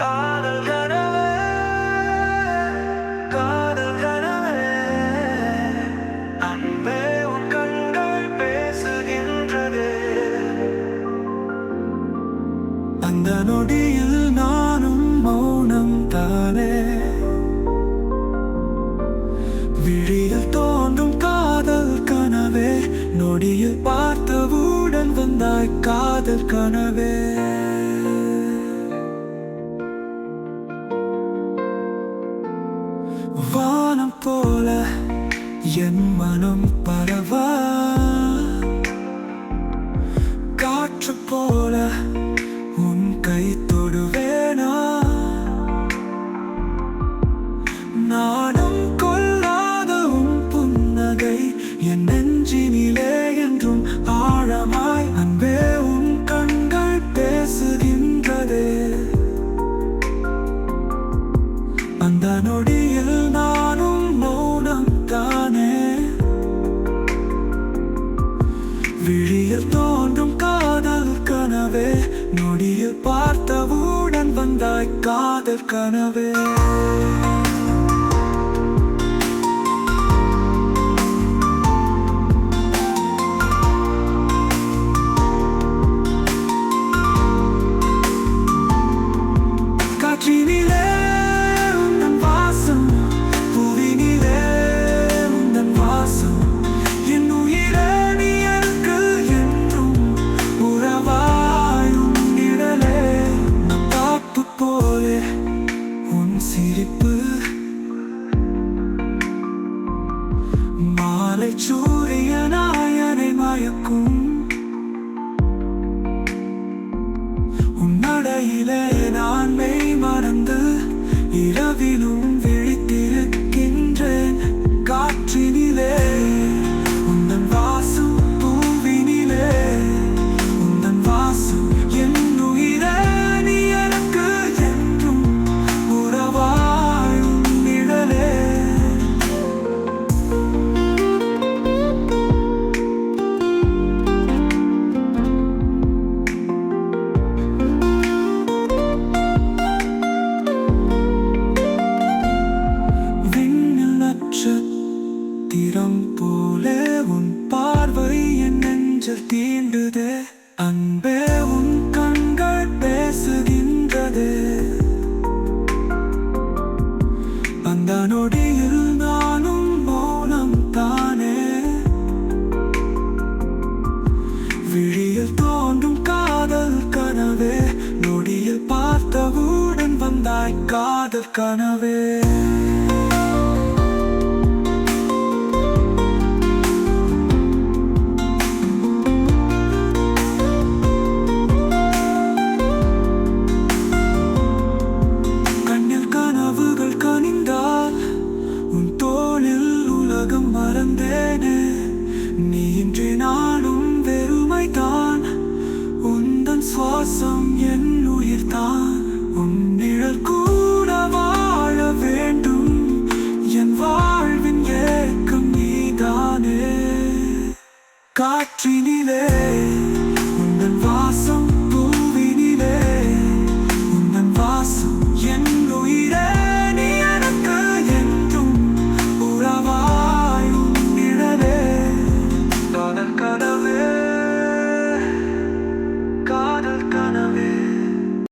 காதல் கனவே காதல் கனவே அன்பே உன் கண்கள் பேசுகின்றது. அந்த நொடியில் நானும் மௌனம் தானே. விழியில் தோன்றும் காதல் கனவே. நொடியில் பார்த்தவுடன் வந்தாய் காதல் கனவே. வானம் போல என் மனம் பரவ. காற்று போல உன் கை தொடுவேனா. நாடம் கொள்ளாத உன் புன்னகை என் நெஞ்சின் விழியில் தோன்றும் காதல் கனவே. நொடியில் பார்த்தவுடன் வந்தாய் காதல் கனவே. I am ayakum நெஞ்சில் தீண்டுது அன்பே உன் கண்கள் பேசுகின்றது. அந்த நொடியில் நானும் மௌனம் தானே. விழியில் தோன்றும் காதல் கனவே நொடியில் பார்த்தவுடன் வந்தாய் காதல் கனவே. சுவாசம் என் உயிர் தான் உன் நிழல் கூட வாழ வேண்டும் என் வாழ்வின் ஏக்கம் நீதானே காற்றினிலே